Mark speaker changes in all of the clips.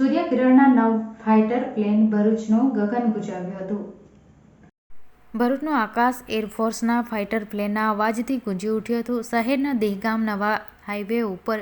Speaker 1: સૂર્યકિરણના નવ fighter plane ભરૂચનું ગગન ગુજાવ્યું હતું. ભરૂચનું આકાશ એરફોર્સના fighter પ્લેનના અવાજથી ગુંજી ઉઠ્યું હતું. શહેરના દહેગામ નવા હાઈવે ઉપર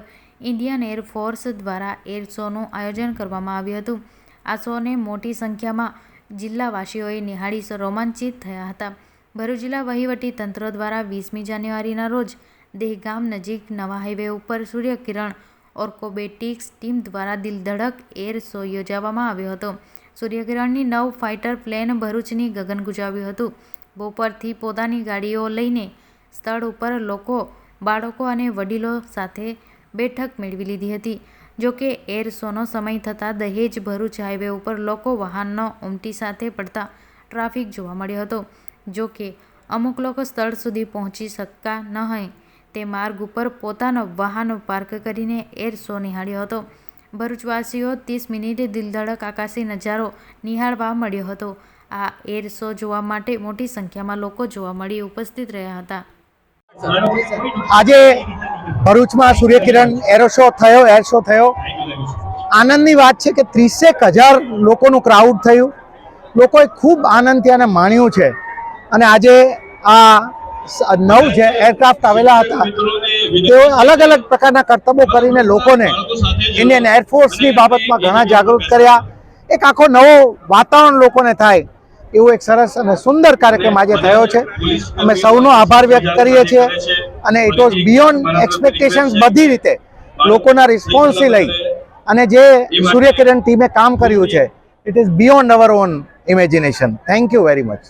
Speaker 1: ઇન્ડિયન એરફોર્સ દ્વારા એર શોનું આયોજન કરવામાં આવ્યું હતું. આ શોને મોટી સંખ્યામાં જિલ્લાવાસીઓએ નિહાળી રોમાંચિત થયા હતા. ભરૂચ જિલ્લા વહીવટી તંત્ર દ્વારા વીસમી જાન્યુઆરીના રોજ દહેગામ નજીક નવા હાઈવે ઉપર સૂર્યકિરણ ઓર્કોબેટિક્સ ટીમ દ્વારા દિલધડક એર શો યોજવામાં આવ્યો હતો. સૂર્યગ્રહણની નવ ફાઇટર પ્લેન ભરૂચની ગગન ગુજાવ્યું હતું. બપોરથી પોતાની ગાડીઓ લઈને સ્થળ ઉપર લોકો, બાળકો અને વડીલો સાથે બેઠક મેળવી લીધી હતી. જોકે એર શોનો સમય થતાં દહેજ ભરૂચ હાઈવે ઉપર લોકો વાહનનો ઉમટી સાથે પડતા ટ્રાફિક જોવા મળ્યો હતો. જોકે અમુક લોકો સ્થળ સુધી પહોંચી શકતા ન હોય. તે માર્ગ ઉપર પોતાનો વાહનો પાર્ક કરીને એર શો નિહાળ્યો હતો. ભરૂચવાસીઓ ત્રીસ મિનિટ દિલધડક આકાશી નજારો નિહાળવા મળ્યો હતો. આ એર શો જોવા માટે મોટી સંખ્યામાં લોકો જોવા મળી ઉપસ્થિત રહ્યા હતા.
Speaker 2: આજે ભરૂચમાં સૂર્યકિરણ એરો શો થયો, એર શો થયો. આનંદની વાત છે કે ત્રીસેક હજાર લોકોનું ક્રાઉડ થયું. લોકોએ ખૂબ આનંદથી આને માણ્યું છે. અને આજે આ નવ જે એરક્રાફ્ટ આવેલા હતા, તેઓ અલગ અલગ પ્રકારના કરતબો કરીને લોકોને ઇન્ડિયન એરફોર્સની બાબતમાં ઘણા જાગૃત કર્યા. એક આખો નવો વાતાવરણ લોકોને થાય, એવું એક સરસ અને સુંદર કાર્યક્રમ આજે થયો છે. અમે સૌનો આભાર વ્યક્ત કરીએ છીએ અને ઇટ વોઝ બિયોન્ડ એક્સપેક્ટેશન્સ બધી રીતે લોકોના રિસ્પોન્સથી લઈ અને જે સૂર્યકિરણ ટીમે કામ કર્યું છે it is beyond our own imagination thank you very much